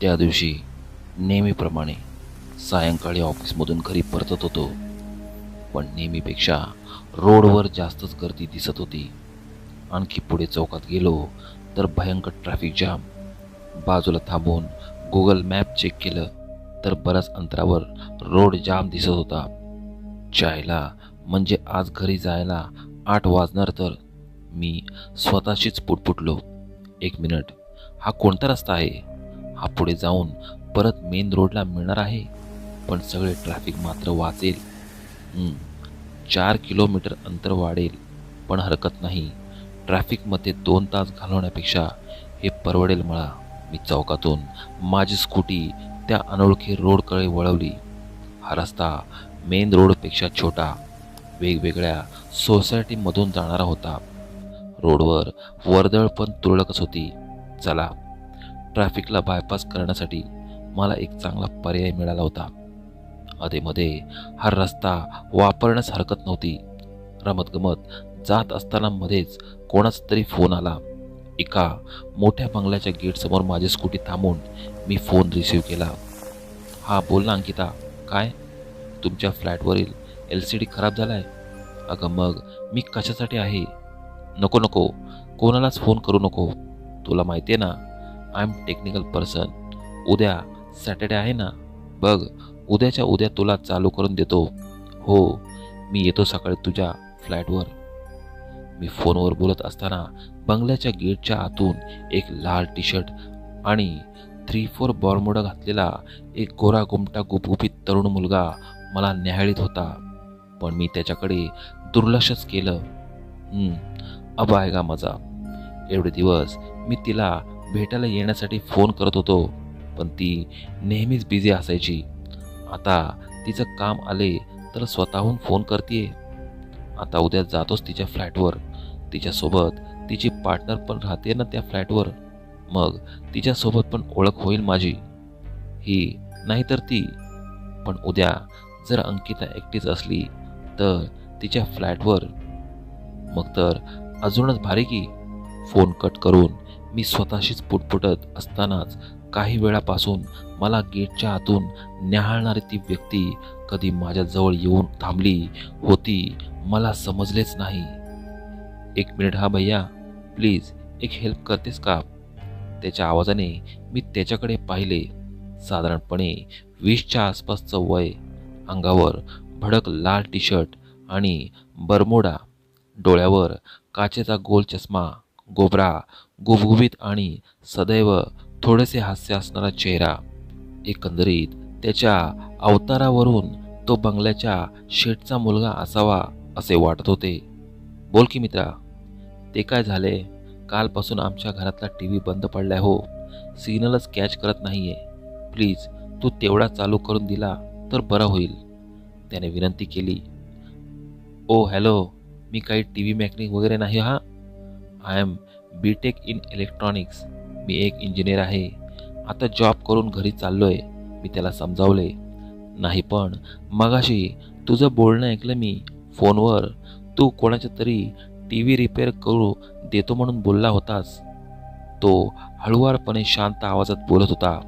त्या दिवशी नेहमीप्रमाणे सायंकाळी ऑफिसमधून घरी परतत होतो. पण नेहमीपेक्षा रोडवर जास्तच गर्दी दिसत होती. आणखी पुढे चौकात गेलो तर भयंकर ट्रॅफिक जाम बाजूला थांबून गुगल मॅप चेक केलं तर बऱ्याच अंतरावर रोड जाम दिसत होता. जायला म्हणजे आज घरी जायला आठ वाजणार तर मी स्वतःशीच पुटपुटलो. एक मिनिट हा कोणता रस्ता आहे? हा पुढे जाऊन परत मेन रोडला मिळणार आहे. पण सगळे ट्रॅफिक मात्र वाचेल. चार किलोमीटर अंतर वाढेल. पण हरकत नाही. ट्रॅफिकमध्ये दोन तास घालवण्यापेक्षा हे परवडेल मला. मी चौकातून माझी स्कूटी त्या अनोळखी रोडकडे वळवली. हा रस्ता मेन रोडपेक्षा छोटा. वेगवेगळ्या सोसायटीमधून जाणारा होता. रोडवर वर्दळ पण तुरळकच होती. चला ट्रॅफिकला बायपास करण्यासाठी मला एक चांगला पर्याय मिळाला होता. अधेमध्ये हा रस्ता वापरण्यास हरकत नव्हती. रमतगमत जात असताना मध्येच कोणाचा तरी फोन आला. एका मोठ्या बंगल्याच्या गेटसमोर माझी स्कूटी थांबून मी फोन रिसीव केला. हा बोल ना अंकिता. काय? तुमच्या फ्लॅटवरील एल सी डी खराब झाला आहे अगं मग मी कशासाठी आहे? नको नको. कोणालाच फोन करू नको. तुला माहिती आहे ना आय एम टेक्निकल पर्सन उद्या सॅटर्डे आहे ना? बघ उद्याच्या उद्या तुला चालू करून देतो. हो मी येतो सकाळी तुझ्या फ्लॅटवर. मी फोनवर बोलत असताना बंगल्याच्या गेटच्या आतून एक लाल टी शर्ट आणि थ्री फोर बॉर्मोडा घातलेला एक गोरा गुमटा गुपगुपीत तरुण मुलगा मला न्याहाळीत होता. पण मी त्याच्याकडे दुर्लक्षच केलं. अब आहे का मजा. एवढे दिवस मी तिला भेटायला येण्यासाठी फोन करत होतो पण ती नेहमीच बिझी असायची. आता तिचं काम आले तर स्वतःहून फोन करते आता उद्या जातोच तिच्या फ्लॅटवर. तिच्यासोबत तिची पार्टनर पण राहते ना त्या फ्लॅटवर. मग तिच्यासोबत पण ओळख होईल माझी. ही नाहीतर ती. पण उद्या जर अंकिता एकटीच असली तर तिच्या फ्लॅटवर. मग तर अजूनच भारी की. फोन कट करून मी स्वतःशीच पुटपुटत असतानाच काही वेळापासून मला गेटच्या आतून न्याहाळणारी ती व्यक्ती कधी माझ्याजवळ येऊन थांबली होती मला समजलेच नाही. एक मिनिट हा भैया प्लीज एक हेल्प करतेस का? त्याच्या आवाजाने मी त्याच्याकडे पाहिले. साधारणपणे वीसच्या आसपासचं वय अंगावर भडक लाल टी शर्ट आणि बरमोडा डोळ्यावर काचेचा गोल चष्मा गोबरा गुबगुबीत आणि सदैव थोडेसे हास्य असणारा चेहरा. एकंदरीत त्याच्या अवतारावरून तो बंगल्याच्या शेठचा मुलगा असावा असे वाटत होते. बोल की मित्रा ते काय झाले? कालपासून आमच्या घरातला टी व्ही बंद पडलाय हो. सिग्नलच कॅच करत नाहीये. प्लीज तू तेवढा चालू करून दिला तर बरं होईल. त्याने विनंती केली. ओ हॅलो मी काही टी व्ही मॅकॅनिक वगैरे नाही हा? I am B tech in electronics मी एक इंजिनियर आहे. आता जॉब करून घरी चाललोय. मी त्याला समजावले. नाही पण मगाशी तुझं बोलणं ऐकलं मी फोनवर. तू कोणाच्या तरी टी व्ही रिपेअर करू देतो म्हणून बोलला होतास. तो हळुवारपणे शांत आवाजात बोलत होता.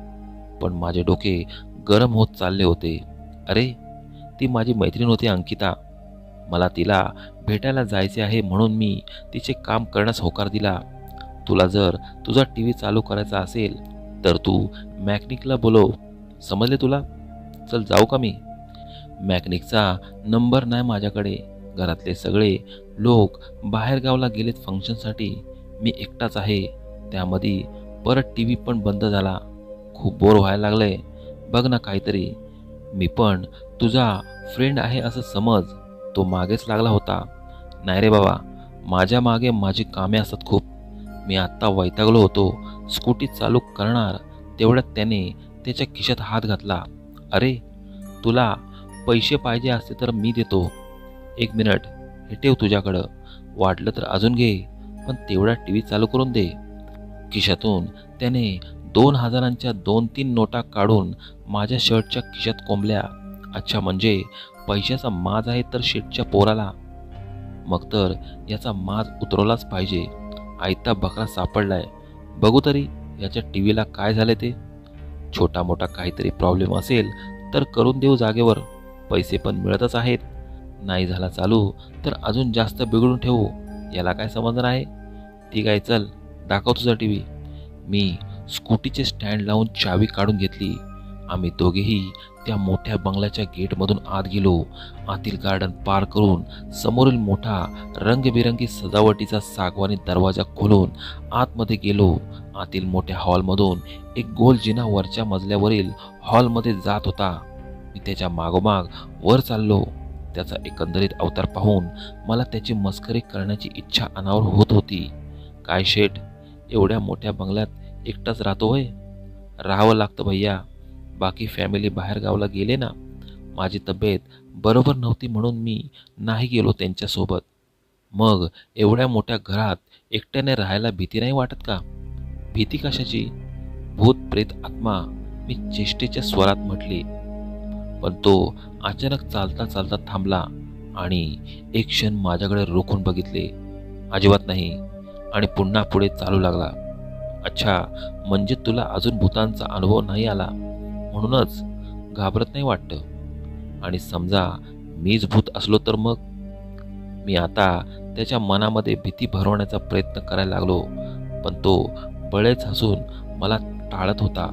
पण माझे डोके गरम होत चालले होते. अरे ती माझी मैत्रीण होती अंकिता. मला तिला भेटायला जायचे आहे म्हणून मी तिचे काम करण्यास होकार दिला. तुला जर तुझा टी व्ही चालू करायचा असेल तर तू मॅकनिकला बोलव. समजले तुला? चल जाऊ का मी? मॅकनिकचा नंबर नाही माझ्याकडे. घरातले सगळे लोक बाहेरगावला गेलेत फंक्शनसाठी. मी एकटाच आहे. त्यामध्ये परत टी व्ही पण बंद झाला. खूप बोर व्हायला लागलंय. बघ ना काहीतरी. मी पण तुझा फ्रेंड आहे असं समज. तो मागेच लागला होता. नाही रे बाबा माझ्या मागे माझी कामे असतात खूप. मी आत्ता वैतागलो होतो. स्कूटी चालू करणार तेवढ्यात त्याने त्याच्या खिशात हात घातला. अरे तुला पैसे पाहिजे असते तर मी देतो. एक मिनिट हे ठेव तुझ्याकडं. वाटलं तर अजून घे पण तेवढा टी व्ही चालू करून दे. खिशातून त्याने दोन हजारांच्या दोन तीन नोटा काढून माझ्या शर्टच्या खिशात कोंबल्या. अच्छा म्हणजे पैशाचा माज आहे तर शेटच्या पोराला. मग तर याचा माज उतरवलाच पाहिजे. आयता बकरा सापडलाय. बघू तरी याच्या टी व्हीला काय झाले ते. छोटा मोठा काहीतरी प्रॉब्लेम असेल तर करून देऊ जागेवर. पैसे पण मिळतच आहेत. नाही झाला चालू तर अजून जास्त बिघडून ठेवू. याला काय समजणार आहे? ठीक आहे चल. दाखव तुझा टी व्ही मी स्कूटीचे स्टँड लावून चावी काढून घेतली. आम्ही दोघेही त्या मोठ्या बंगल्याच्या गेटमधून आत गेलो. आतील गार्डन पार करून समोरील मोठा रंगबिरंगी सजावटीचा सागवानी दरवाजा खोलून आतमध्ये गेलो. आतील मोठ्या हॉलमधून एक गोल जिना वरच्या मजल्यावरील हॉलमध्ये जात होता. मी त्याच्या मागोमाग वर चाललो. त्याचा एकंदरीत अवतार पाहून मला त्याची मस्करी करण्याची इच्छा अनावर होत होती. काय शेठ एवढ्या मोठ्या बंगल्यात एकटाच राहतो होय? राहावं लागतं भैया. बाकी फॅमिली बाहेर गावला गेले ना माझी तब्येत बरोबर नव्हती म्हणून मी नाही गेलो त्यांच्यासोबत. मग एवढ्या मोठ्या घरात एकट्याने राहायला भीती नाही वाटत का? भीती कशाची? भूत प्रेत आत्मा मी चेष्टेच्या स्वरात म्हटली. पण तो अचानक चालता चालता थांबला आणि एक क्षण माझ्याकडे रोखून बघितले. अजिबात नाही आणि पुन्हा पुढे चालू लागला. अच्छा म्हणजे तुला अजून भूतांचा अनुभव नाही आला? म्हणूनच घाबरत नाही वाटतं. आणि समजा मीच भूत असलो तर मग? मी आता त्याच्या मनामध्ये भीती भरवण्याचा प्रयत्न करायला लागलो पण तो बळेच हसून मला टाळत होता.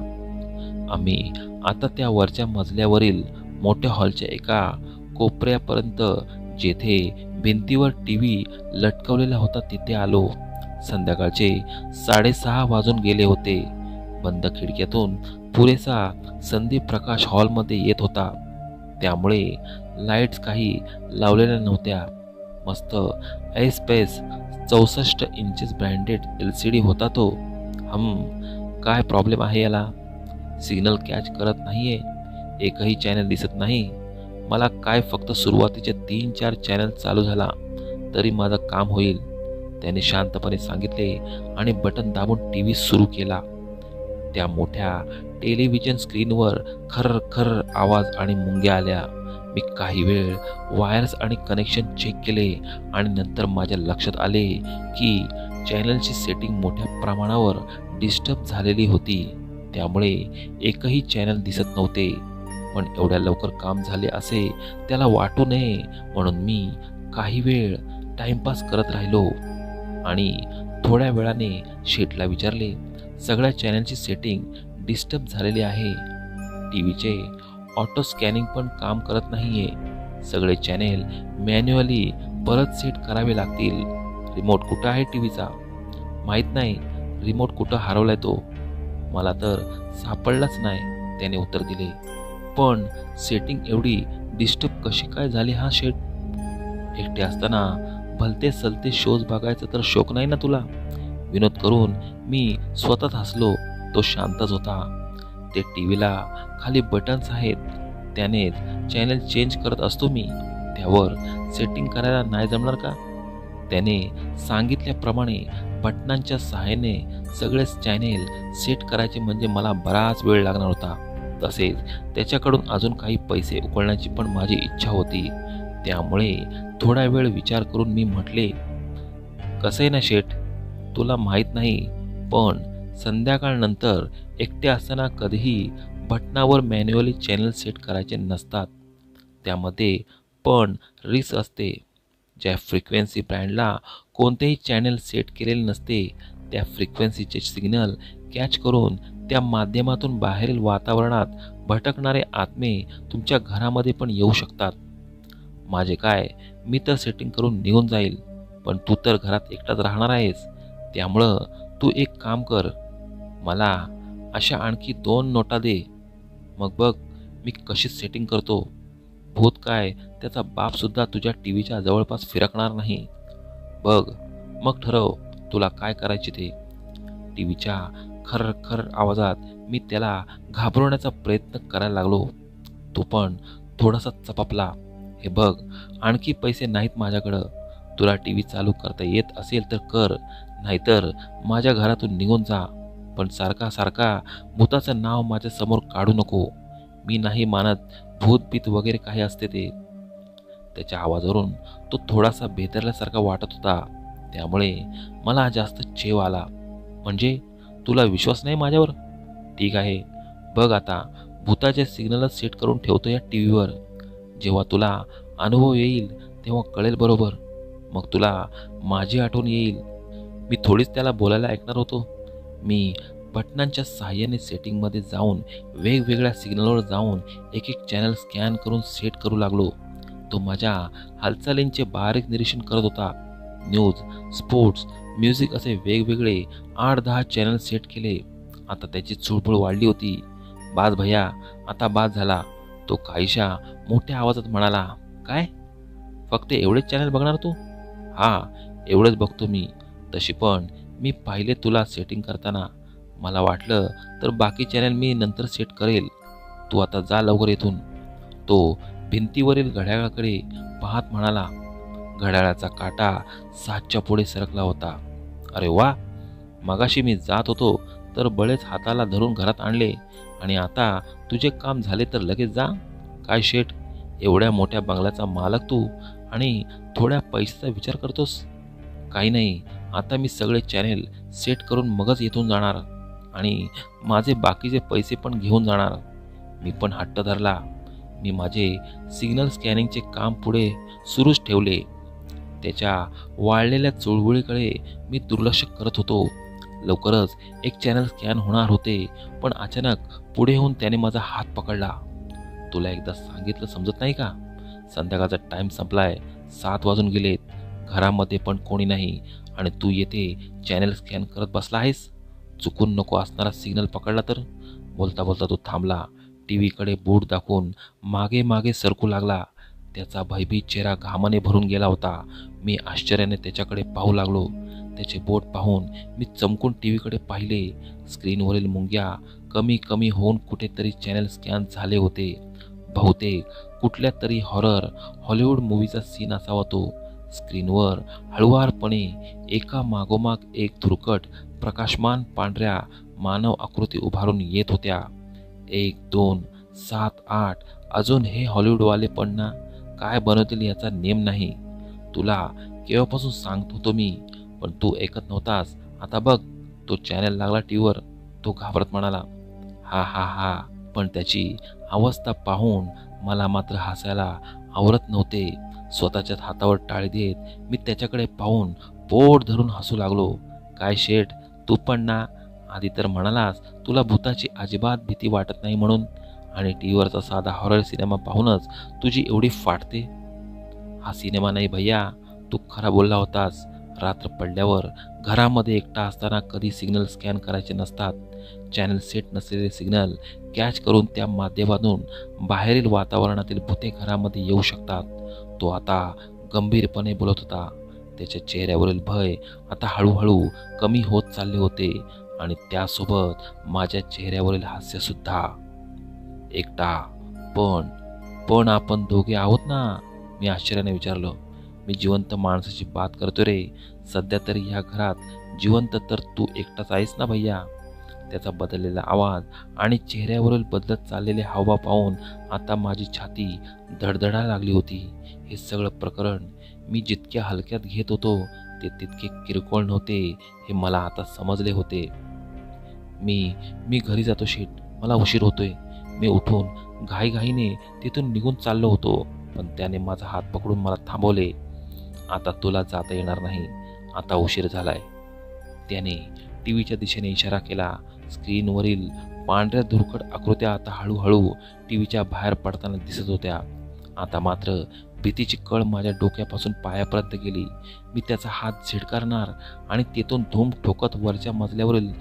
आम्ही आता त्या वरच्या मजल्यावरील मोठ्या हॉलच्या एका कोपऱ्यापर्यंत जेथे भिंतीवर टी व्ही लटकवलेला होता तिथे आलो. संध्याकाळचे साडेसहा वाजून गेले होते. बंद खिडक्यातून पुरेसा संदीप प्रकाश हॉलमध्ये येत होता. त्यामुळे लाईट्स काही लावलेल्या नव्हत्या. मस्त ऐसपैस चौसष्ट inches branded L C D होता तो. हम काय प्रॉब्लेम आहे याला? सिग्नल कॅच करत नाही आहे एकही चॅनल दिसत नाही. मला काय फक्त सुरुवातीचे तीन चार चॅनल चालू झाला तरी माझं काम होईल. त्याने शांतपणे सांगितले आणि बटन दाबून टी व्ही सुरू केला. त्या मोठ्या टेलिव्हिजन स्क्रीनवर खर खर आवाज आणि मुंग्या आल्या. मी काही वेळ वायर्स आणि कनेक्शन चेक केले आणि नंतर माझ्या लक्षात आले की चॅनलची सेटिंग मोठ्या प्रमाणावर डिस्टर्ब झालेली होती. त्यामुळे एकही चॅनल दिसत नव्हते. पण एवढ्या लवकर काम झाले असे त्याला वाटू नये म्हणून मी काही वेळ टाइमपास करत राहिलो आणि थोड्या वेळाने शेटला विचारले सगळ्या चॅनलची सेटिंग डिस्टर्ब झालेली आहे. टी व्हीचे ऑटो स्कॅनिंग पण काम करत नाहीये. सगळे चॅनेल मॅन्युअली परत सेट करावे लागतील. रिमोट कुठं आहे टी व्हीचा माहीत नाही. रिमोट कुठं हरवलाय तो? मला तर सापडलाच नाही त्याने उत्तर दिले. पण सेटिंग एवढी डिस्टर्ब कशी काय झाली हा शेट एकटे असताना भलते सलते शोज बघायचं तर शोक नाही ना तुला? विनोद करून मी स्वतःच हसलो. तो शांतच होता. ते टी व्हीला खाली बटन्स आहेत. त्याने चॅनल चेंज करत असतो मी. त्यावर सेटिंग करायला नाही जमणार का? त्याने सांगितल्याप्रमाणे बटनांच्या सहाय्याने सगळेच चॅनेल सेट करायचे म्हणजे मला बराच वेळ लागणार होता. तसेच त्याच्याकडून अजून काही पैसे उकळण्याची पण माझी इच्छा होती. त्यामुळे थोडा वेळ विचार करून मी म्हटले कसं आहे ना शेठ? तुला माहीत नाही पण संध्याकाळनंतर एकटे असताना कधीही बटनावर मॅन्युअली चॅनल सेट करायचे नसतात. त्यामध्ये पण रिस्क असते. ज्या फ्रिक्वेन्सी ब्रँडला कोणतेही चॅनल सेट केलेले नसते त्या फ्रिक्वेन्सीचे सिग्नल कॅच करून त्या माध्यमातून बाहेरील वातावरणात भटकणारे आत्मे तुमच्या घरामध्ये पण येऊ शकतात. माझे काय मी तर सेटिंग करून निघून जाईल पण तू तर घरात एकटाच राहणार आहेस. त्यामुळं तू एक काम कर. मला अशा आणखी दोन नोटा दे. मग बघ मी कशी सेटिंग करतो. भूत काय त्याचा बापसुद्धा तुझ्या टी व्हीच्या जवळपास फिरकणार नाही. बघ मग ठरव तुला काय करायचे ते. टी व्हीच्या खर खर आवाजात मी त्याला घाबरवण्याचा प्रयत्न करायला लागलो. तो पण थोडासा चपापला. हे बघ आणखी पैसे नाहीत माझ्याकडं. तुला टी व्ही चालू करता येत असेल तर कर. नाहीतर माझ्या घरातून निघून जा. पण सारखा सारखा भूताचं नाव माझ्यासमोर काढू नको. मी नाही मानत भूतभीत वगैरे काही असते ते. त्याच्या आवाजावरून तो थोडासा बेतरल्यासारखा वाटत होता. त्यामुळे मला जास्त चेव आला. म्हणजे तुला विश्वास नाही माझ्यावर? ठीक आहे. बघ आता भूताचे सिग्नलच सेट करून ठेवतो या टी व्हीवर जेव्हा तुला अनुभव येईल तेव्हा कळेल बरोबर. मग तुला माझी आठवण येईल. मी थोडीच त्याला बोलायला ऐकणार होतो. मी बटनांच्या सहाय्याने सेटिंगमध्ये जाऊन वेगवेगळ्या सिग्नलवर जाऊन एक एक चॅनल स्कॅन करून सेट करू लागलो. तो माझ्या हालचालींचे बारीक निरीक्षण करत होता. न्यूज स्पोर्ट्स म्युझिक असे वेगवेगळे आठ दहा चॅनल सेट केले. आता त्याची चुळबुळ वाढली होती. बाज भैया आता बाज झाला. तो काहीशा मोठ्या आवाजात म्हणाला काय? फक्त एवढेच चॅनल बघणार तू? हा एवढंच बघतो मी. तशी पण मी पाहिले तुला सेटिंग करताना. मला वाटलं तर बाकी चॅनल मी नंतर सेट करेल. तू आता जा लवकर इथून. तो भिंतीवरील घड्याळाकडे पाहत म्हणाला. घड्याळाचा काटा सातच्या पुढे सरकला होता. अरे वा! मगाशी मी जात होतो तर बळेच हाताला धरून घरात आणले. आणि आता तुझे काम झाले तर लगेच जा. काय शेठ एवढ्या मोठ्या बंगल्याचा मालक तू आणि थोड्या पैशाचा विचार करतोस? काही नाही. आता मी सगळे चॅनेल सेट करून मगच येथून जाणार आणि माझे बाकीचे पैसे पण घेऊन जाणार. मी पण हट्ट धरला. मी माझे सिग्नल स्कॅनिंगचे काम पुढे सुरूच ठेवले. त्याच्या वाळलेल्या चुळबुळीकडे मी दुर्लक्ष करत होतो. लवकरच एक चॅनल स्कॅन होणार होते पण अचानक पुढे होऊन त्याने माझा हात पकडला. तुला एकदा सांगितलं समजत नाही का? संध्याकाळचा टाईम संपलाय. सात वाजून गेलेत. घरामध्ये पण कोणी नाही. आणि तू येथे चॅनल स्कॅन करत बसला आहेस? चुकून नको असणारा सिग्नल पकडला तर? बोलता बोलता तो थांबला. टी व्हीकडे बूट दाखवून मागे मागे सरकू लागला. त्याचा भयभीत चेहरा घामाने भरून गेला होता. मी आश्चर्याने त्याच्याकडे पाहू लागलो. त्याचे बोट पाहून मी चमकून टी व्हीकडे पाहिले. स्क्रीनवरील मुंग्या कमी कमी होऊन कुठेतरी चॅनल स्कॅन झाले होते. बहुतेक कुठल्या तरी हॉरर हॉलिवूड मूवीचा सीन असावा तो. स्क्रीनवर हळुवारपणे एका मागोमाग एक धुरकट प्रकाशमान पांढऱ्या मानव आकृती उभारून येत होत्या. एक दोन सात आठ अजून हे हॉलिवूडवाले पण ना काय बनवतील याचा नेम नाही. तुला केव्हापासून सांगत होतो मी पण तू ऐकत नव्हतास. आता बघ तो चॅनल लागला टी व्हीवर तो घाबरत म्हणाला हा हा हा पण त्याची अवस्था पाहून मला मात्र हसायला आवरत नव्हते. स्वतःच्याच हातावर टाळी देत मी त्याच्याकडे पाहून पोट धरून हसू लागलो. काय शेठ तू पण ना. आधी तर म्हणालास तुला भूताची अजिबात भीती वाटत नाही म्हणून. आणि टी व्हीवरचा साधा हॉरर सिनेमा पाहूनच तुझी एवढी फाटते. हा सिनेमा नाही भैया. तू खरा बोलला होतास. रात्र पडल्यावर घरामध्ये एकटा असताना कधी सिग्नल स्कॅन करायचे नसतात. चॅनल सेट नसलेले सिग्नल कॅच करून त्या माध्यमातून बाहेरील वातावरणातील भूते घरामध्ये येऊ शकतात. तो आता गंभीरपणे बोलत होता. त्याच्या चेहऱ्यावरील भय आता हळूहळू कमी होत चालले होते आणि त्यासोबत माझ्या चेहऱ्यावरील हास्यसुद्धा एकटा पण पण आपण दोघे आहोत ना? मी आश्चर्याने विचारलं. मी जिवंत माणसाची बात करतो रे. सध्या तरी ह्या घरात जिवंत तर तू एकटाच आहेस ना भैया? त्याचा बदललेला आवाज आणि चेहऱ्यावरील बदलत चाललेले हावभाव पाहून आता माझी छाती धडधडा लागली होती. हे सगळं प्रकरण मी जितक्या हलक्यात घेत होतो ते तितके किरकोळ नव्हते हे मला आता समजले होते. मी मी घरी जातो शेट मला उशीर होतोय. मी उठून घाईघाईने तिथून निघून चाललो होतो पण त्याने माझा हात पकडून मला थांबवले. आता तुला जाता येणार नाही. आता उशीर झालाय. त्याने टी व्हीच्या दिशेने इशारा केला. स्क्रीनवरील पांढऱ्या धुरकट आकृत्या आता हळूहळू टी व्हीच्या बाहेर पडताना दिसत होत्या. आता मात्र भीतीची कळ माझ्या डोक्यापासून पायापर्यंत गेली. मी त्याचा हात झिडकारणार आणि तेथून धूम ठोकत वरच्या मजल्यावरील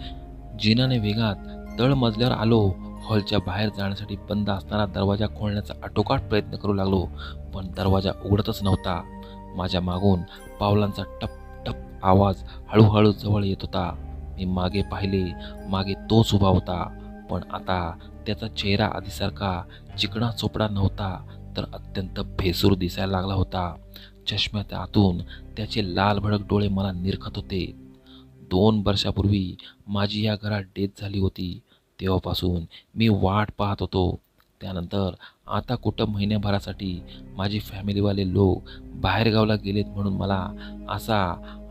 जिनाने वेगात तळ मजल्यावर आलो. हॉलच्या बाहेर जाण्यासाठी बंद असणारा दरवाजा खोलण्याचा आटोकाट प्रयत्न करू लागलो पण दरवाजा उघडतच नव्हता. माझ्या मागून पावलांचा टप टप आवाज हळूहळू जवळ येत होता. मी मागे पाहिले मागे तोच उभा होता. पण आता त्याचा चेहरा आधीसारखा चिकणा चोपडा नव्हता तर अत्यंत भेसूर दिसायला लागला होता. चष्म्यात आतून त्याचे लाल भडक डोळे मला निरखत होते. दोन वर्षापूर्वी माझी या घरात डेथ झाली होती. तेव्हापासून मी वाट पाहत होतो. त्यानंतर आता कुठं महिन्याभरासाठी माझी फॅमिलीवाले लोक बाहेरगावला गेलेत म्हणून मला असा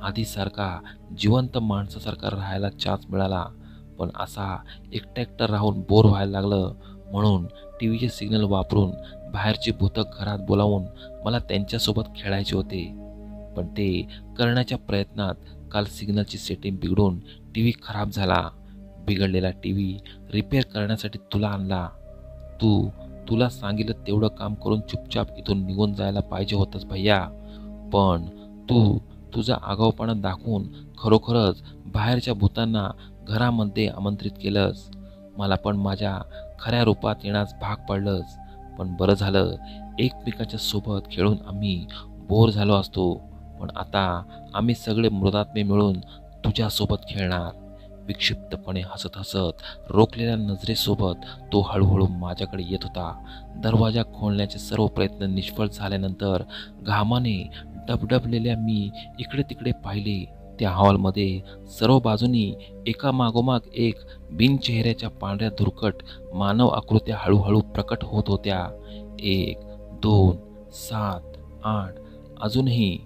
आधीसारखा जिवंत माणसासारखा राहायला चान्स मिळाला. पण असा एकटं एकटं राहून बोर व्हायला लागलं म्हणून टी व्हीचे सिग्नल वापरून बाहेरची भूतक घरात बोलावून मला त्यांच्यासोबत खेळायचे होते. पण ते करण्याच्या प्रयत्नात काल सिग्नलची सेटिंग बिघडून टी व्ही खराब झाला. बिघडलेला टी व्ही रिपेअर करण्यासाठी तुला आणला. तू तुला सांगितलं तेवढं काम करून चुपचाप इथून निघून जायला पाहिजे होतंस भैया. पण तू तुझा आगाऊपणा दाखवून खरोखरच बाहेरच्या भूतांना घरामध्ये आमंत्रित केलंस. मला पण माझ्या खऱ्या रूपात येण्यास भाग पडलंच पण बरं झालं एकमेकाच्या सोबत खेळून आम्ही बोर झालो असतो. पण आता आम्ही सगळे मृतात्मे मिळून तुझ्यासोबत खेळणार. विक्षिप्तपणे हसत हसत रोखलेल्या नजरेसोबत तो हळूहळू माझ्याकडे येत होता. दरवाजा खोलण्याचे सर्व प्रयत्न निष्फळ झाल्यानंतर घामाने डबडबलेल्या मी इकडे तिकडे पाहिले. त्या हॉलमध्ये सर्व बाजूनी एका मागोमाग एक बिनचेहऱ्याच्या पांढऱ्या धुरकट मानव आकृत्या हळूहळू प्रकट होत होत्या. एक दोन सात आठ अजूनही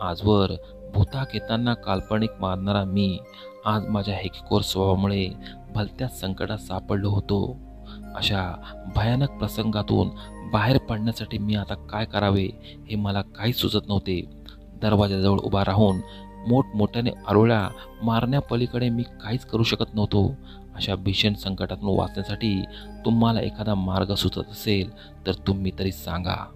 आजवर भूताक येताना काल्पनिक मानणारा मी आज माझ्या हेकेकोर स्वभावामुळे भलत्याच संकटात सापडलो होतो. अशा भयानक प्रसंगातून बाहेर पडण्यासाठी मी आता काय करावे हे मला काही सुचत नव्हते. दरवाजाजवळ उभा राहून मोठमोठ्याने आरोळ्या मारण्यापलीकडे मी काहीच करू शकत नव्हतो. अशा भीषण संकटातून वाचण्यासाठी तुम्हाला एखादा मार्ग सुचत असेल तर तुम्ही तरी सांगा.